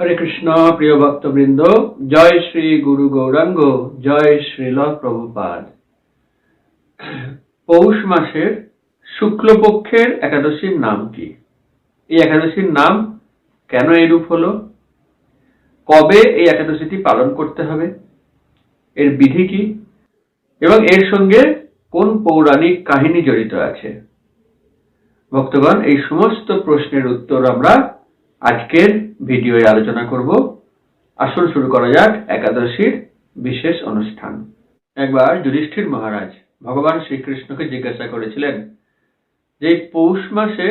হরে কৃষ্ণ, প্রিয় ভক্তবৃন্দ, জয় শ্রী গুরু গৌরাঙ্গ, জয় শ্রীল প্রভুপাদ। পৌষ মাসের শুক্লপক্ষের একাদশীর নাম কি? এই একাদশীর নাম কেন এরূপ হলো? কবে এই একাদশীটি পালন করতে হবে? এর বিধি কি? এবং এর সঙ্গে কোন পৌরাণিক কাহিনী জড়িত আছে? ভক্তগণ, এই সমস্ত প্রশ্নের উত্তর আমরা আজকের ভিডিওয়ে আলোচনা করব। আসল শুরু করা যাক একাদশীর বিশেষ অনুষ্ঠান। একবার যুধিষ্ঠির মহারাজ ভগবান শ্রীকৃষ্ণকে জিজ্ঞাসা করেছিলেন যে পৌষ মাসে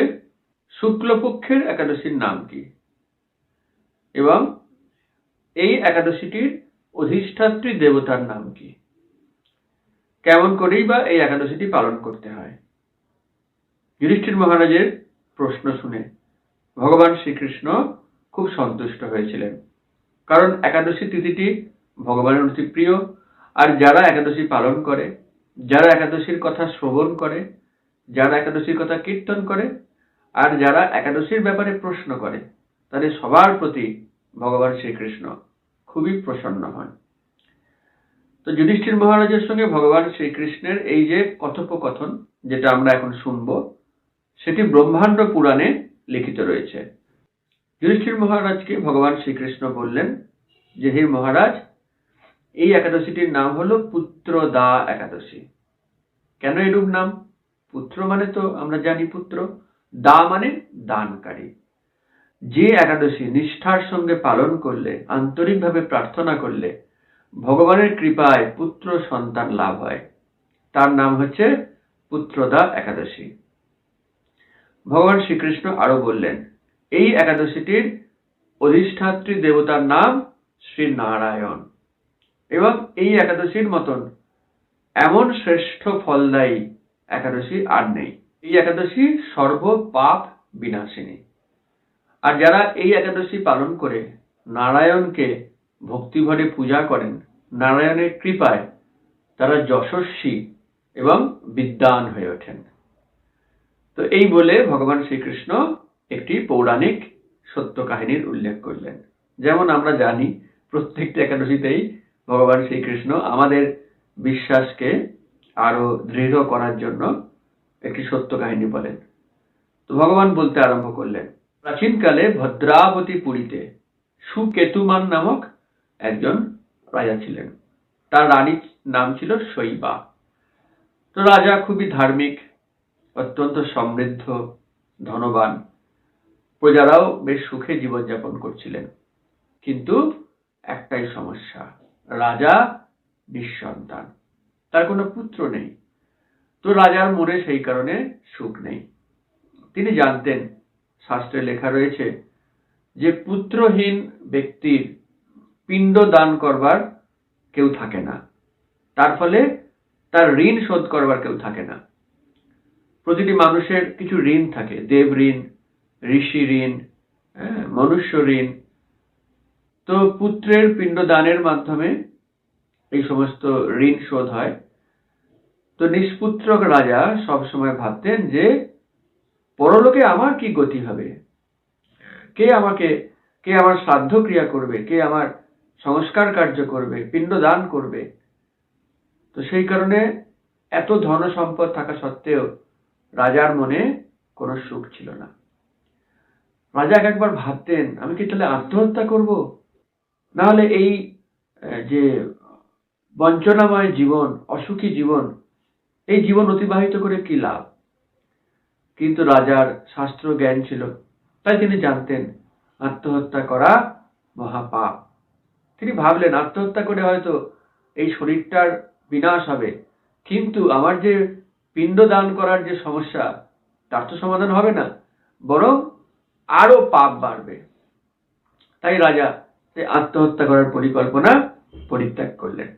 শুক্লপক্ষের একাদশীর নাম কি? এবং এই একাদশীটির অধিষ্ঠাত্রী দেবতার নাম কি? কেমন করেই বা এই একাদশীটি পালন করতে হয়? যুধিষ্ঠির মহারাজের প্রশ্ন শুনে ভগবান শ্রীকৃষ্ণ খুব সন্তুষ্ট হয়েছিলেন। কারণ একাদশী তিথিটি ভগবানের অতি প্রিয়, আর যারা একাদশী পালন করে, যারা একাদশীর কথা শ্রবণ করে, যারা একাদশীর কথা কীর্তন করে, আর যারা একাদশীর ব্যাপারে প্রশ্ন করে, তাদের সবার প্রতি ভগবান শ্রীকৃষ্ণ খুবই প্রসন্ন হন। তো যুধিষ্ঠির মহারাজের সঙ্গে ভগবান শ্রীকৃষ্ণের এই যে কথোপকথন, যেটা আমরা এখন শুনব, সেটি ব্রহ্মাণ্ড পুরাণে লিখিত রয়েছে। যুধিষ্ঠির মহারাজকে ভগবান শ্রীকৃষ্ণ বললেন যে, হে মহারাজ, এই একাদশীটির নাম হলো পুত্র দা একাদশী। কেন এরূপ নাম? পুত্র মানে তো আমরা জানি পুত্র, দা মানে দানকারী। যে একাদশী নিষ্ঠার সঙ্গে পালন করলে, আন্তরিকভাবে প্রার্থনা করলে, ভগবানের কৃপায় পুত্র সন্তান লাভ হয়। তার নাম হচ্ছে পুত্রদা একাদশী। ভগবান শ্রীকৃষ্ণ আরও বললেন, এই একাদশীটির অধিষ্ঠাত্রী দেবতার নাম শ্রী নারায়ণ এবং এই একাদশীর মতন এমন শ্রেষ্ঠ ফলদায়ী একাদশী আর নেই। এই একাদশী সর্ব পাপ বিনাশিনী। আর যারা এই একাদশী পালন করে নারায়ণকে ভক্তিভরে পূজা করেন, নারায়ণের কৃপায় তারা যশস্বী এবং বিদ্যান হয়ে ওঠেন। তো এই বলে ভগবান শ্রীকৃষ্ণ একটি পৌরাণিক সত্য কাহিনীর উল্লেখ করলেন। যেমন আমরা জানি, প্রত্যেকটি একাদশীতেই ভগবান শ্রীকৃষ্ণ আমাদের বিশ্বাসকে আরও দৃঢ় করার জন্য একটি সত্য কাহিনী বলেন। তো ভগবান বলতে আরম্ভ করলেন, প্রাচীনকালে ভদ্রাবতী পুরীতে সুকেতুমান নামক একজন রাজা ছিলেন। তার রানীর নাম ছিল শৈবা। তো রাজা খুবই ধার্মিক অত্যন্ত সমৃদ্ধ, ধনবান। প্রজারাও বেশ সুখে জীবনযাপন করছিলেন। কিন্তু একটাই সমস্যা, রাজা নিঃসন্তান। তার কোনো পুত্র নেই। তো রাজার মনে সেই কারণে সুখ নেই। তিনি জানতেন, শাস্ত্রে লেখা রয়েছে যে পুত্রহীন ব্যক্তির পিণ্ড দান করবার কেউ থাকে না। তার ফলে তার ঋণ শোধ করবার কেউ থাকে না। প্রতিটি মানুষের কিছু ঋণ থাকে। দেব ঋণ ঋষি ঋণ হ্যাঁ, মনুষ্য ঋণ। তো পুত্রের পিণ্ডদানের মাধ্যমে এই সমস্ত ঋণ শোধ হয়। তো নিষ্পুত্রক রাজা সবসময় ভাবতেন যে পরলোকে আমার কি গতি হবে? কে আমাকে কে আমার শ্রাদ্ধ ক্রিয়া করবে? কে আমার সংস্কার কার্য করবে? পিণ্ড দান করবে? তো সেই কারণে এত ধন সম্পদ থাকা সত্ত্বেও রাজার মনে কোনো সুখ ছিল না। রাজা একবার ভাবতেন, আমি কি তাহলে আত্মহত্যা করব? না হলে এই যে বঞ্চনাময় জীবন, অসুখী জীবন, এই জীবন অতিবাহিত করে কি লাভ? কিন্তু রাজার শাস্ত্র জ্ঞান ছিল, তাই তিনি জানতেন, আত্মহত্যা করা মহাপাপ। তিনি ভাবলেন, আত্মহত্যা করে হয়তো এই শরীরটার বিনাশ হবে, কিন্তু আমার যে পিণ্ড দান করার যে সমস্যা, তার তো সমাধান হবে না, বরং আরও পাপ বাড়বে। তাই রাজা আত্মহত্যা করার পরিকল্পনা পরিত্যাগ করলেন।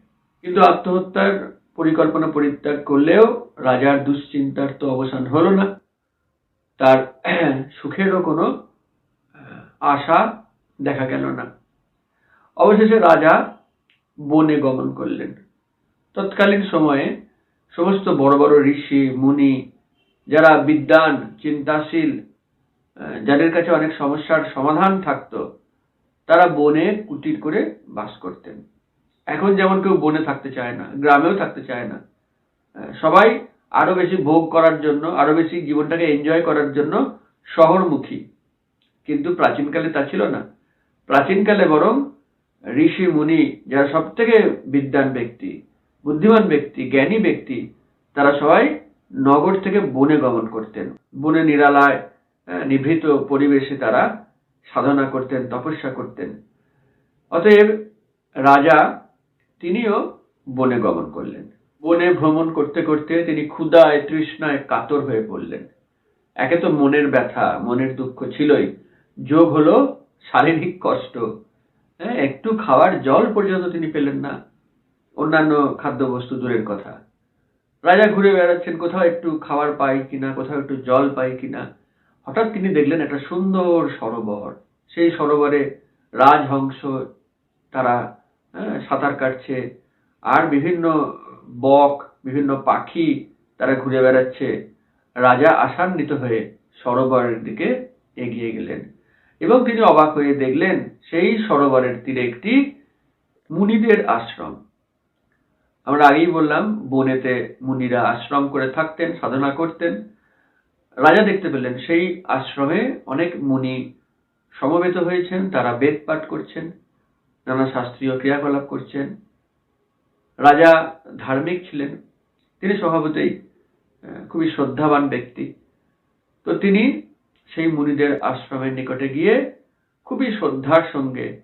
কিন্তু আত্মহত্যার পরিকল্পনা পরিত্যাগ করলেও রাজার দুশ্চিন্তার তো অবসান হলো না। তার সুখেরও কোনো আশা দেখা গেল না। অবশেষে রাজা বনে গমন করলেন। তৎকালীন সময়ে সমস্ত বড় বড় ঋষি, মুনি যারা বিদ্বান, চিন্তাশীল যাদের কাছে অনেক সমস্যার সমাধান থাকতো, তারা বনে কুটির করে বাস করতেন। এখন যেমন কেউ বনে থাকতে চায় না, গ্রামেও থাকতে চায় না সবাই আরও বেশি ভোগ করার জন্য, আরও বেশি জীবনটাকে এনজয় করার জন্য শহরমুখী। কিন্তু প্রাচীনকালে তা ছিল না। প্রাচীনকালে বরং ঋষি, মুনি যারা সব থেকে বিদ্যান ব্যক্তি বুদ্ধিমান ব্যক্তি, জ্ঞানী ব্যক্তি, তারা সবাই নগর থেকে বনে গমন করতেন। বনে নিরালায় নিভৃত পরিবেশে তারা সাধনা করতেন, তপস্যা করতেন। অতএব রাজা তিনিও বনে গমন করলেন। বনে ভ্রমণ করতে করতে তিনি ক্ষুধায়, তৃষ্ণায় কাতর হয়ে পড়লেন। একে তো মনের ব্যথা, মনের দুঃখ ছিলই। যোগ হলো শারীরিক কষ্ট। হ্যাঁ একটু খাওয়ার জল পর্যন্ত তিনি পেলেন না। অন্যান্য খাদ্যবস্তু দূরের কথা। রাজা ঘুরে বেড়াচ্ছেন কোথাও একটু খাবার পাই কিনা কোথাও একটু জল পাই কিনা। হঠাৎ তিনি দেখলেন একটা সুন্দর সরোবর। সেই সরোবরে রাজহংস তারা হ্যাঁ, সাঁতার কাটছে। আর বিভিন্ন বক বিভিন্ন পাখি তারা ঘুরে বেড়াচ্ছে। রাজা আশান্বিত হয়ে সরোবরের দিকে এগিয়ে গেলেন। এবং তিনি অবাক হয়ে দেখলেন সেই সরোবরের তীরে একটি মুনিদের আশ্রম। আমরা আগেই বললাম, বনেতে মুনিরা আশ্রম করে থাকতেন, সাধনা করতেন। রাজা দেখতে পেলেন, সেই আশ্রমে অনেক মুনি সমবেত হয়েছেন, তারা বেদ পাঠ করছেন, নানা শাস্ত্রীয় ক্রিয়াকলাপ করছেন। রাজা ধার্মিক ছিলেন, তিনি স্বভাবতই খুবই শ্রদ্ধাবান ব্যক্তি। তো তিনি সেই মুনিদের আশ্রমের নিকটে গিয়ে খুবই শ্রদ্ধার সঙ্গে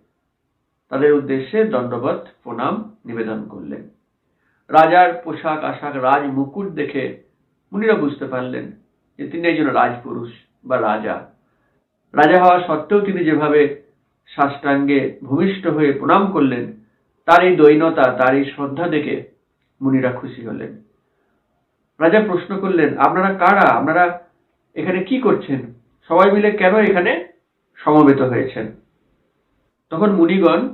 তাদের উদ্দেশ্যে দণ্ডবত প্রণাম নিবেদন করলেন। রাজার পোশাক আশাক রাজ মুকুট দেখে মুনিরা বুঝতে পারলেন যে তিনি একজন রাজপুরুষ বা রাজা। রাজা হওয়া সত্ত্বেও তিনি যেভাবে সাষ্টাঙ্গে ভূমিষ্ঠ হয়ে প্রণাম করলেন তার এই দৈনতা তার এই শ্রদ্ধা দেখে মুনিরা খুশি হলেন। রাজা প্রশ্ন করলেন, আপনারা কারা? আপনারা এখানে কি করছেন? সবাই মিলে কেন এখানে সমবেত হয়েছেন? তখন মুনিগণ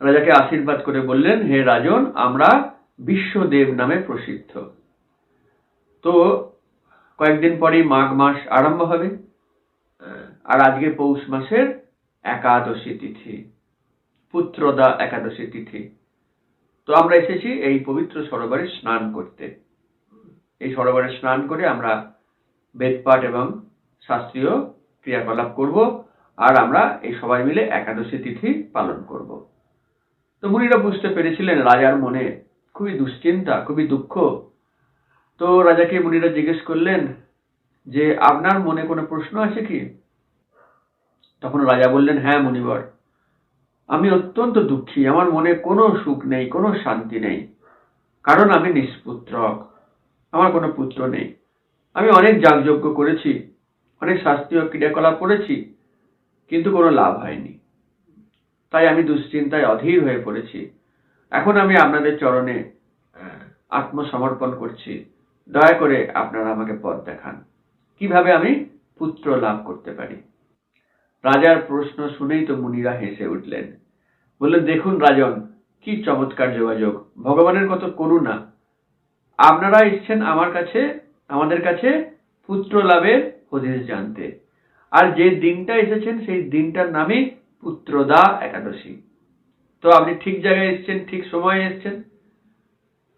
রাজাকে আশীর্বাদ করে বললেন, হে রাজন, আমরা বিশ্বদেব নামে প্রসিদ্ধ। তো কয়েকদিন পরেই মাঘ মাস আরম্ভ হবে আর আজকে পৌষ মাসের একাদশী তিথি, পুত্রদা একাদশী তিথি। তো আমরা এসেছি এই পবিত্র সরোবরে স্নান করতে। এই সরোবরে স্নান করে আমরা বেদপাঠ এবং শাস্ত্রীয় ক্রিয়াকলাপ করব, আর আমরা এই সবাই মিলে একাদশী তিথি পালন করব। তো মুনিরা বুঝতে পেরেছিলেন রাজার মনে খুবই দুশ্চিন্তা, খুবই দুঃখ। তো রাজাকে মুনিরা জিজ্ঞেস করলেন যে, আপনার মনে কোনো প্রশ্ন আছে কি? তখন রাজা বললেন হ্যাঁ মুনিবর, আমি অত্যন্ত দুঃখী। আমার মনে কোনো সুখ নেই, কোনো শান্তি নেই। কারণ আমি নিষ্পুত্রক, আমার কোনো পুত্র নেই। আমি অনেক যাগযজ্ঞ করেছি, অনেক শাস্ত্রীয় ক্রিয়াকলাপ করেছি, কিন্তু কোনো লাভ হয়নি। তাই আমি দুশ্চিন্তায় অধীর হয়ে পড়েছি। এখন আমি আপনাদের চরণে আত্মসমর্পণ করছি। দয়া করে আপনারা আমাকে পথ দেখান। কীভাবে আমি পুত্র লাভ করতে পারি? রাজার প্রশ্ন শুনেই তো মুনিরা হেসে উঠলেন। বললেন, দেখুন রাজন, কি চমৎকার যোগাযোগ। ভগবানের কত করুণা। আপনারা এসছেন আমার কাছে, আমাদের কাছে পুত্র লাভের হদিস জানতে। আর যে দিনটা এসেছেন, সেই দিনটার নামই পুত্রদা একাদশী। তো আপনি ঠিক জায়গায় এসেছেন, ঠিক সময়ে এসেছেন।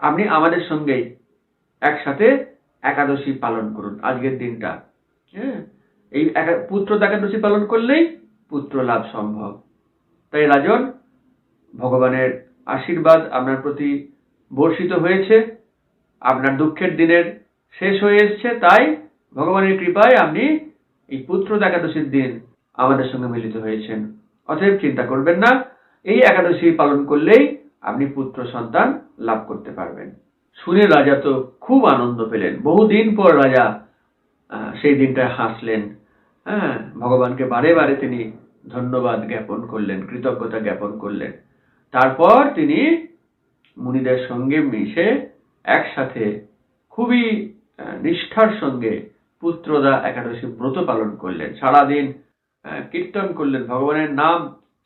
আপনি আমাদের সঙ্গেই একসাথে একাদশী পালন করুন, আজকের দিনটা। হ্যাঁ এই পুত্র একাদশী পালন করলেই পুত্র লাভ সম্ভব। তাই রাজন, ভগবানের আশীর্বাদ আপনার প্রতি বর্ষিত হয়েছে, আপনার দুঃখের দিনের শেষ হয়ে এসছে, তাই ভগবানের কৃপায় আপনি এই পুত্র একাদশীর দিন আমাদের সঙ্গে মিলিত হয়েছেন। অতএব চিন্তা করবেন না এই একাদশী পালন করলেই আপনি পুত্র সন্তান লাভ করতে পারবেন। শুনে রাজা তো খুব আনন্দ পেলেন। বহুদিন পর রাজা সেই দিনটায় হাসলেন। হ্যাঁ ভগবানকে বারে বারে তিনি ধন্যবাদ জ্ঞাপন করলেন, কৃতজ্ঞতা জ্ঞাপন করলেন। তারপর তিনি মুনিদের সঙ্গে মিশে একসাথে খুবই নিষ্ঠার সঙ্গে পুত্রদা একাদশী ব্রত পালন করলেন। সারাদিন কীর্তন করলেন, ভগবানের নাম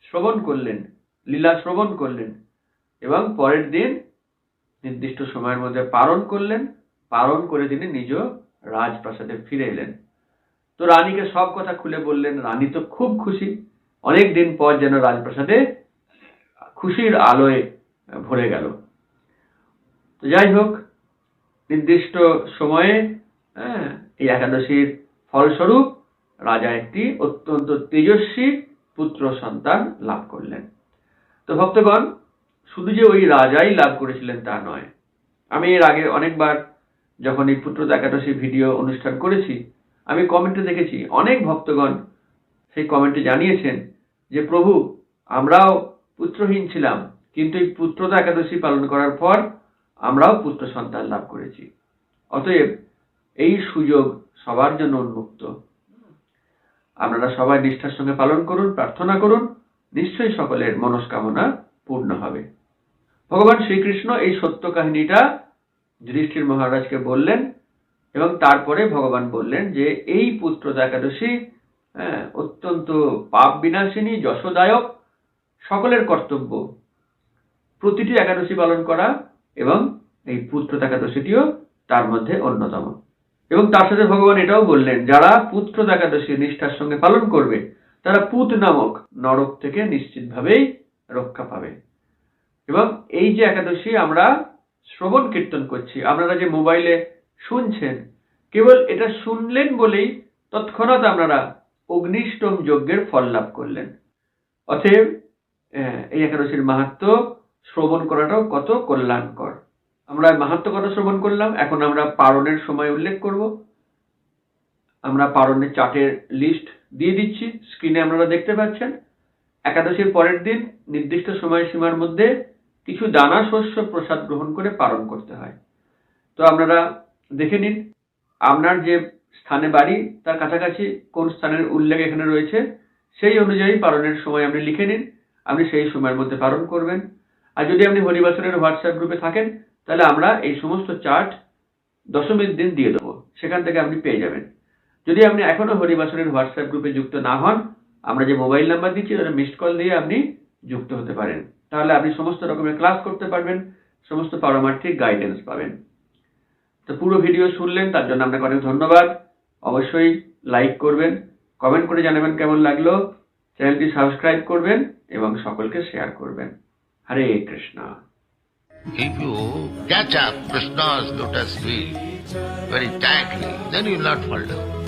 শ্রবণ করলেন। লীলা শ্রবণ করলেন এবং পরের দিন নির্দিষ্ট সময়ের মধ্যে পালন করলেন। পালন করে তিনি নিজ রাজপ্রাসাদে ফিরে এলেন। তো রানীকে সব কথা খুলে বললেন। রানী তো খুব খুশি। অনেক দিন পর যেন রাজপ্রাসাদে খুশির আলোয় ভরে গেল। তো যাই হোক নির্দিষ্ট সময়ে হ্যাঁ, এই একাদশীর ফলস্বরূপ রাজা একটি অত্যন্ত তেজস্বী পুত্র সন্তান লাভ করলেন। তো ভক্তগণ, শুধু যে ওই রাজাই লাভ করেছিলেন তা নয়। আমি এর আগে অনেকবার যখন এই পুত্র একাদশী ভিডিও অনুষ্ঠান করেছি, আমি কমেন্টে দেখেছি, অনেক ভক্তগণ সেই কমেন্টে জানিয়েছেন যে, প্রভু, আমরাও পুত্রহীন ছিলাম, কিন্তু এই পুত্রদা একাদশী পালন করার পর আমরাও পুত্র সন্তান লাভ করেছি। অতএব এই সুযোগ সবার জন্য উন্মুক্ত। আপনারা সবাই নিষ্ঠার সঙ্গে পালন করুন, প্রার্থনা করুন নিশ্চয়ই সকলের মনস্কামনা পূর্ণ হবে। ভগবান শ্রীকৃষ্ণ এই সত্য কাহিনীটা যুধিষ্ঠির মহারাজকে বললেন এবং তারপরে ভগবান বললেন যে এই পুত্র একাদশী হ্যাঁ, অত্যন্ত পাপ বিনাশিনী যশোদায়ক সকলের কর্তব্য। প্রতিটি একাদশী পালন করা এবং এই পুত্র একাদশীটিও তার মধ্যে অন্যতম। এবং তার সাথে ভগবান এটাও বললেন যারা পুত্র একাদশী নিষ্ঠার সঙ্গে পালন করবে তারা পুত নামক নরক থেকে নিশ্চিতভাবেই রক্ষা পাবে। এবং এই যে একাদশী আমরা শ্রবণ কীর্তন করছি, আপনারা যে মোবাইলে শুনছেন, কেবল এটা শুনলেন বলেই তৎক্ষণাৎ আপনারা অগ্নিষ্টম যজ্ঞের ফল লাভ করলেন। অতএব এই একাদশীর মাহাত্ম শ্রবণ করাটাও কত কল্যাণকর। আমরা মাহাত্ম কথা শ্রবণ করলাম? এখন আমরা পারণের সময় উল্লেখ করব। আমরা পারণের চার্টের লিস্ট দিয়ে দিচ্ছি। স্ক্রিনে আপনারা দেখতে পাচ্ছেন, একাদশীর পরের দিন নির্দিষ্ট সময়সীমার মধ্যে কিছু দানা শস্য প্রসাদ গ্রহণ করে পালন করতে হয়। তো আপনারা দেখে নিন, আপনার যে স্থানে বাড়ি, তার কাছাকাছি কোন স্থানের উল্লেখ এখানে রয়েছে, সেই অনুযায়ী পালনের সময় আপনি লিখে নিন, আপনি সেই সময়ের মধ্যে পালন করবেন। আর যদি আপনি হরিবাসনের হোয়াটসঅ্যাপ গ্রুপে থাকেন, তাহলে আমরা এই সমস্ত চার্ট দশমীর দিন দিয়ে দেবো। সেখান থেকে আপনি পেয়ে যাবেন। যদি আপনি এখনও হরিবাসনের হোয়াটসঅ্যাপ গ্রুপে যুক্ত না হন আমরা যে মোবাইল নাম্বার দিচ্ছি তাহলে মিসড কল দিয়ে আপনি যুক্ত হতে পারেন। তাহলে আপনি সমস্ত রকমের ক্লাস করতে পারবেন সমস্ত পারমার্থিক গাইডেন্স পাবেন। তো পুরো ভিডিও শুনলেন তার জন্য আপনাকে অনেক ধন্যবাদ। অবশ্যই লাইক করবেন কমেন্ট করে জানাবেন কেমন লাগল চ্যানেলটি সাবস্ক্রাইব করবেন এবং সকলকে শেয়ার করবেন। হরে Krishna. If you catch up Krishna's lotus feet very tightly, then you will not fall down.